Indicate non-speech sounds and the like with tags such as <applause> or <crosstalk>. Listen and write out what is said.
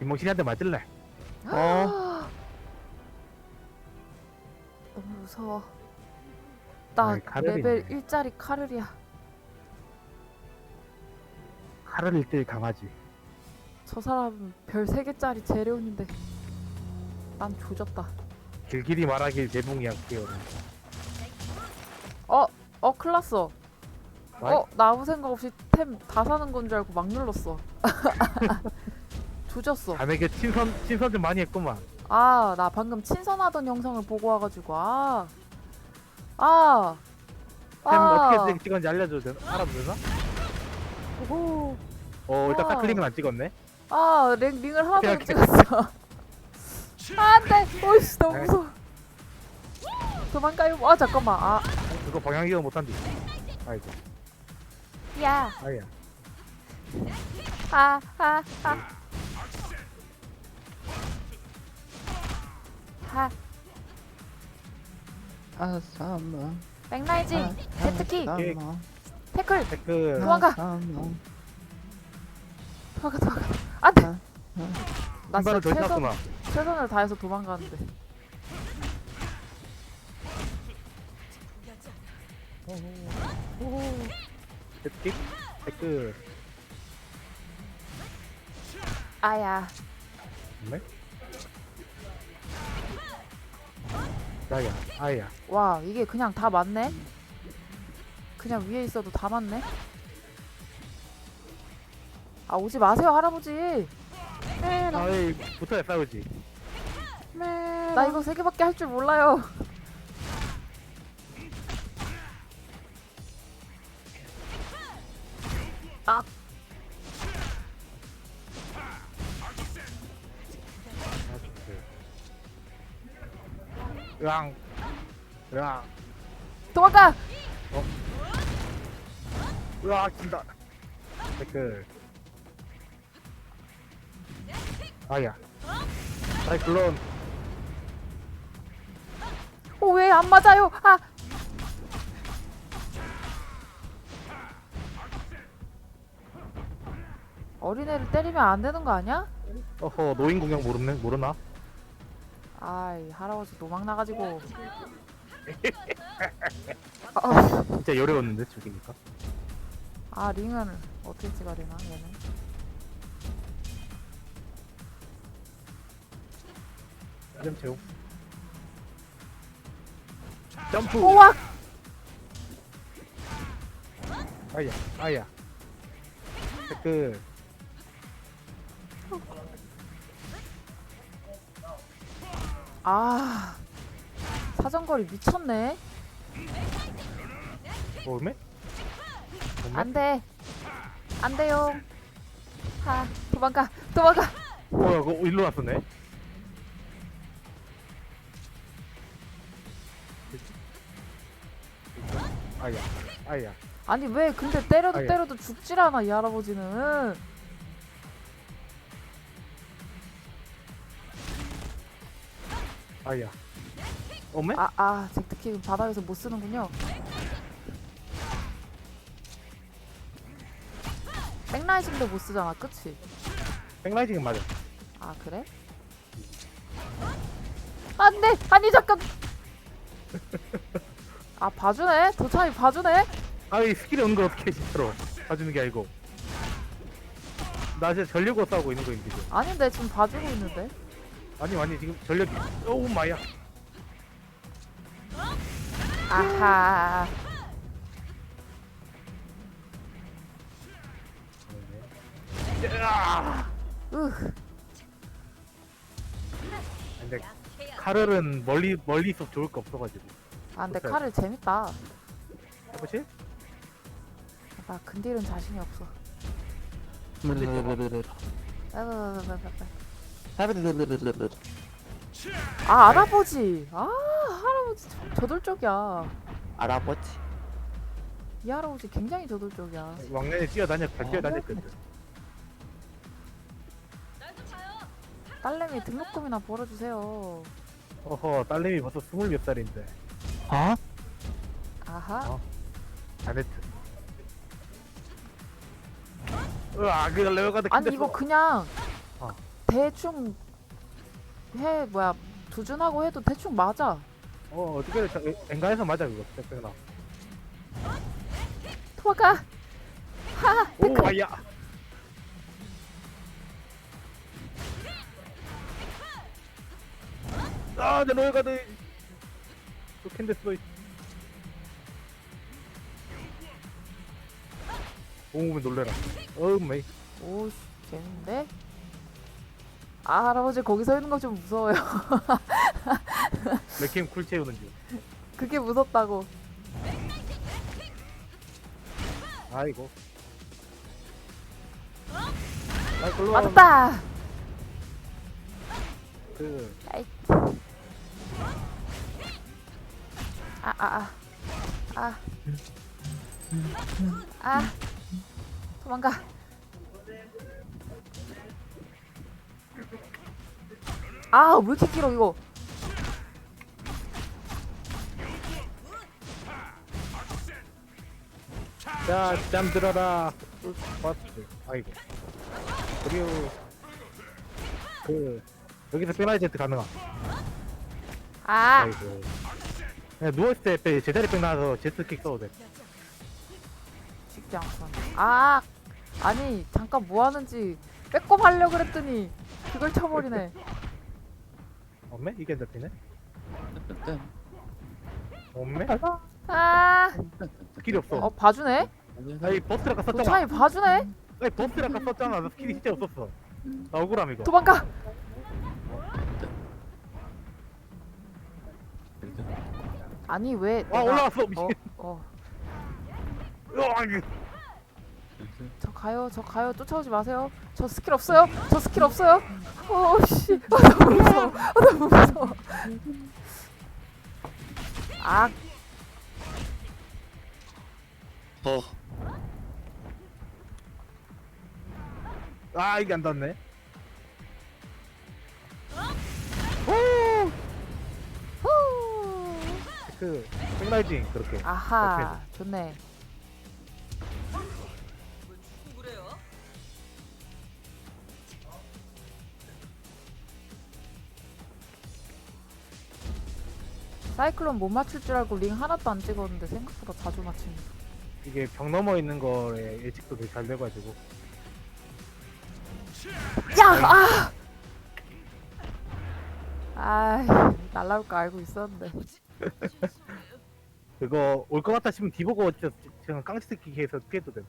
김몽신이한테 맞을래? 어. 너무 무서워. 나 아이, 카를이네. 레벨 1짜리 카를이야. 칼을 일대일 강하지. 저 사람은 별 3개짜리 재료인데 난 조졌다. 길길이 말하길 대붕이 약해요. 어, 어, 클났어. 와이. 어, 나 아무 생각 없이 템 다 사는 건 줄 알고 막 눌렀어. <laughs> 조졌어. 자네게 친선 친선 좀 많이 했구만. 아, 나 방금 친선하던 영상을 보고 와가지고 아, 아, 템 아, 어떻게 찍었는지 알려줘도 되나? 알아도 되나? 오, 어 일단 아. 사클링은 안 찍었네. 아, 랭, 링을 하나도 못 오케이, 찍었어. 안 돼, 오이씨 너무 에이. 무서워. 도망가요. 아 잠깐만. 아, 그거 방향 이동 못한디. 아이고. 야, 아야. 아, 아, 아. 하, 아싸마 맥라이징, 제트키, 예. 태클, 댓글. 도망가. 도망가, 도망가. 안돼. 나한 발을 진짜 더 최선. 최선을 다해서 도망가는데. 오, 댓글. 댓글. 아야. 네? 아야. 아야. 와, 이게 그냥 다 맞네? 그냥 위에 있어도 다 맞네? 아, 오지 마세요, 할아버지. 아이 붙어야 싸우지. 나 이거 세 개밖에 할 줄 몰라요. 아, 으앙. 으앙. 도망가! 으악 진다. 댓글. 아야. 사이클론. 어, 왜 안 맞아요? 아! 어린애를 때리면 안 되는 거 아니야? 어허 노인 공격 모르네 모르나? 아이, 할아버지 도망 나가지고. 아, <laughs> 진짜 어려웠는데 죽이니까. 아, 링은 어떻게 찍어야 되나, 얘는? 좀 채우. 점프. 우와! 아야 아야. 댓글. 아, 사정거리 미쳤네. 오메? 안 돼. 안 돼요. 하, 도망가, 도망가. 어 이거 일로 왔었네. 아야 아야. 아니 왜 근데 때려도 아예. 때려도 죽질 않아 이 할아버지는. 아야. 오메? 아, 아, 잭트킥은 바닥에서 못 쓰는군요. 백라이징도 못 쓰잖아, 그치? 백라이징은 맞아. 아, 그래? 안 돼! 아니, 잠깐! <laughs> 아, 봐주네? 도차이 봐주네? 아이 스킬이 오는 걸 어떻게 해, 진짜로 봐주는 게 아니고. 나 진짜 전력으로 싸우고 있는 거임 지금. 아닌데, 지금 봐주고 있는데? 아니 아니 지금 전력이. 오우 마야. 아하. 아! 으, 근데 카를은 멀리 멀리 있어 좋을 거 없어가지고. 아, 근데. 칼을 재밌다. 해보실? 나 근딜은 자신이 없어. 아 할아버지 아 할아버지 저- 저돌적이야 알아보지 이 할아버지 굉장히 저돌적이야 왕년에 뛰어다녔 잘 뛰어다녔거든. 딸내미 등록금이나 벌어주세요 어허 딸내미 벌써 스물 몇 살인데. 어? 아하 어. 자네트. 으아 그걸 레어가드 아니 이거 그냥 어. 대충 해 뭐야 두준하고 해도 대충 맞아. 어 어떻게 저 엔가에서 맞아 그거 백백나 도망가. 하. 오 아야 아내 로열 가드 또 캔데스 오면 놀래라 어메이 오씨 재밌는데? 아 할아버지 거기 서 있는 거 좀 무서워요. 레킹 쿨 채우는 중 그게 무섭다고. 아이고 아이 글로 와 맞았다. 그 아이. 아, 아, 아. 아. 아. 도망가. 아, 왜 이렇게 길어, 이거? 자, 잠들어라. 버스. 아이고. 그리고 그 여기서 빼마이 제트 가능함. 아, 아이고. 그냥 누웠을 때 빼, 제자리 백 나와서 제트킥 써도 돼. 쉽지 않군. 아, 아니, 잠깐 뭐 하는지 빼꼼 하려고 그랬더니 그걸 쳐버리네. 없네? 이게 잡히네? 없네? 아, 스킬이 없어. 어, 봐주네? 아이 버스를 아까 썼잖아. 도차이 봐주네? 아이 버스를 아까 썼잖아. 나 스킬이 진짜 없었어. 나 억울함 이거. 도망가! 아니, 왜. 아 내가- 올라왔어 어, 미친. 어. 으아, 이거. 저 가요, 저 가요. 쫓아오지 마세요. 저 스킬 없어요. 저 스킬 없어요. 어, 씨. 아, 너무 무서워. 아, 너무 무서워. 아, 어. 아 이게 안 닿네. 후. 그 백라이징 그렇게. 아하, 좋네. 사이클론 못 맞출 줄 알고 링 하나도 안 찍었는데 생각보다 자주 맞히네. 이게 벽 넘어 있는 거에 예측도 되게 잘 돼가지고. 야! 아! 아, 날라올 거 알고 있었는데. 그거 올 것 같다 싶으면 뒤보고 진짜 지금 깡치새끼 해서 피해도 돼.